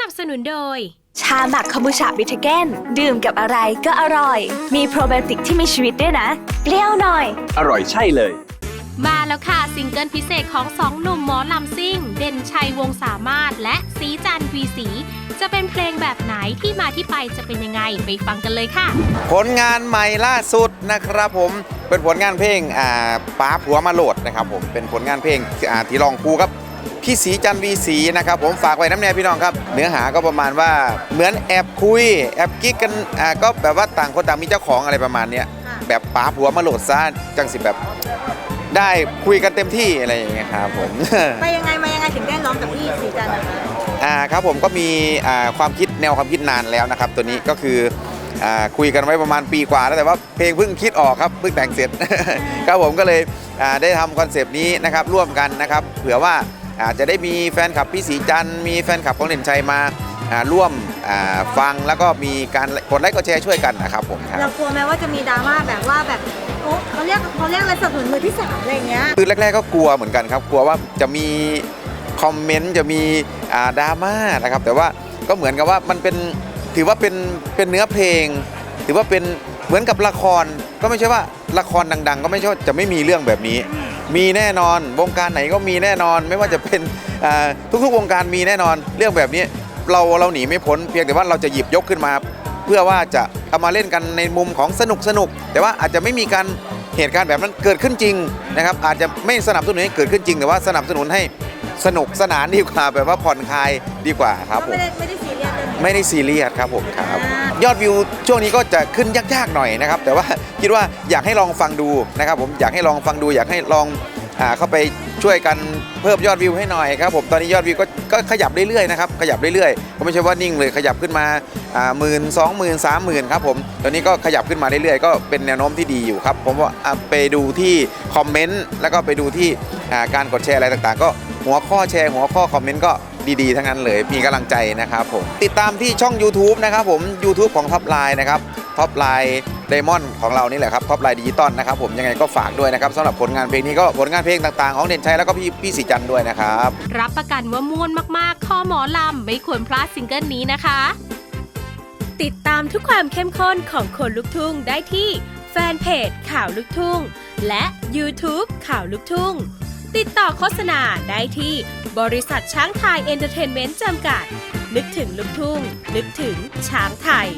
นับสนุนโดย ชาหมักคอมบูชาบิทเกนดื่มกับอะไรก็อร่อย มีโปรไบโอติกที่มีชีวิตด้วยนะ เปรี้ยวหน่อย อร่อยใช่เลย มาแล้วค่ะซิงเกิลพิเศษของสองหนุ่มหมอลำซิ่ง เด่นชัยวงศ์สามารถ และสีจันทร์วีสี จะเป็นเพลงแบบไหนที่มาที่ไปจะเป็นยังไงไปฟังกันเลยค่ะ ผลงานใหม่ล่าสุดนะครับผมเป็นผลงานเพลงอ่าป้าผัวมาโหลดนะครับผมเป็นผลงานเพลงอ่าที่ร้องคู่กับ พี่สีจันทร์วีสีนะครับผมฝากไว้น้ำแน่พี่น้องครับ เนื้อหาก็ประมาณว่าเหมือนแอบคุยแอบกิ๊กกันอ่าก็แบบว่าต่างคนต่างมีเจ้าของอะไรประมาณเนี้ยแบบป้าผัวมาโหลดซะจังสิแบบได้คุยกันเต็มที่อะไรอย่างเงี้ยครับผม ไปยังไงมายังไงถึงได้ร้องกับพี่สีจันทร์นะคะอ่าครับผมก็มีอ่าความคิดแนวความคิดนานแล้วนะครับ ตัวนี้ก็คืออ่าคุยกันไว้ประมาณปีกว่าแล้วแต่ว่าเพลงเพิ่งคิดออกครับเพิ่งแต่งเสร็จ ครับผมก็เลยอ่าได้ทำคอนเซปต์นี้นะครับร่วมกันนะครับ เผื่อว่า อาจจะได้มีแฟนคลับพี่สีจันทร์มีแฟนคลับของเด่นชัยมาอ่าร่วมอ่าฟังแล้วก็มีการกดไลค์กดแชร์ช่วยกันนะครับผมครับเรากลัวไหมว่าจะมีดราม่าแบบว่าแบบโอ๊ะเขาเรียกเขาเรียกอะไรสนับสนุนมือที่สามอะไรอย่างเงี้ย คือแรกๆก็กลัวเหมือนกันครับ กลัวว่าจะมีคอมเมนต์จะมีอ่าดราม่านะครับ แต่ว่าก็เหมือนกับว่ามันเป็นถือว่าเป็นเป็นเนื้อเพลง ถือว่าเป็นเหมือนกับละครก็ไม่ใช่ว่าละครดัง ๆ ก็ไม่ใช่ว่าจะไม่มีเรื่องแบบนี้ มีแน่นอน วงการไหนก็มีแน่นอน ไม่ว่าจะเป็นทุกๆวงการมีแน่นอน เรื่องแบบนี้เราเราหนีไม่พ้นเพียงแต่ว่าเราจะหยิบยกขึ้นมา เพื่อว่าจะเอามาเล่นกันในมุมของสนุกสนุกแต่ว่าอาจจะไม่มีการ เหตุการณ์แบบนั้นเกิดขึ้นจริงนะครับ อาจจะไม่สนับสนุนให้เกิดขึ้นจริง แต่ว่าสนับสนุนให้สนุกสนานดีกว่าแบบว่าผ่อนคลายดีกว่าครับก็ผม ไม่ได้ไม่ได้ซีเรียสเรื่องนี้ ไม่ได้ซีเรียสครับผมครับ อ่ายอดวิวช่วงนี้ก็จะขึ้นยากๆหน่อยนะครับ แต่ว่าคิดว่าอยากให้ลองฟังดูนะครับผมอยากให้ลองฟังดู อยากให้ลอง อ่าเข้าไปช่วยกันเพิ่มยอดวิวให้หน่อยครับผมตอนนี้ยอดวิวก็ก็ขยับเรื่อยๆนะครับขยับเรื่อยๆก็ไม่ใช่ว่านิ่งเลยขยับขึ้นมาหมื่นสองหมื่นสามหมื่นครับผมตอนนี้ก็ขยับขึ้นมาเรื่อยๆก็เป็นแนวโน้มที่ดีอยู่ครับผมว่าอ่าไปดูที่คอมเมนต์แล้วก็ไปดูที่อ่าการกดแชร์อะไรต่างๆ ก็หัวข้อแชร์ หัวข้อคอมเมนต์ก็ดีๆ ทั้งนั้นเลยมีกำลังใจนะครับผมติดตามที่ช่อง YouTube นะครับผม YouTube ของท็อปไลน์นะครับท็อปไลน์ ไดมอนของเรานี่แหละครับท็อปไลน์ดิจิตอลนะครับผมยังไงก็ฝากด้วยนะครับสำหรับผลงานเพลงนี้ก็ผลงานเพลงต่างๆ ของเด่นชัยแล้วก็พี่พี่สีจันด้วยนะครับ รับประกันว่าม่วนมากๆคอหมอลำไม่ควรพลาดซิงเกิลนี้นะคะ ติดตามทุกความเข้มข้นของคนลุกทุ่งได้ที่แฟนเพจข่าวลุกทุ่ง และ YouTube ข่าวลุกทุ่ง ติดต่อโฆษณาได้ที่บริษัทช้างไทยเอนเตอร์เทนเมนต์จำกัด นึกถึงลุกทุ่ง นึกถึงช้างไทย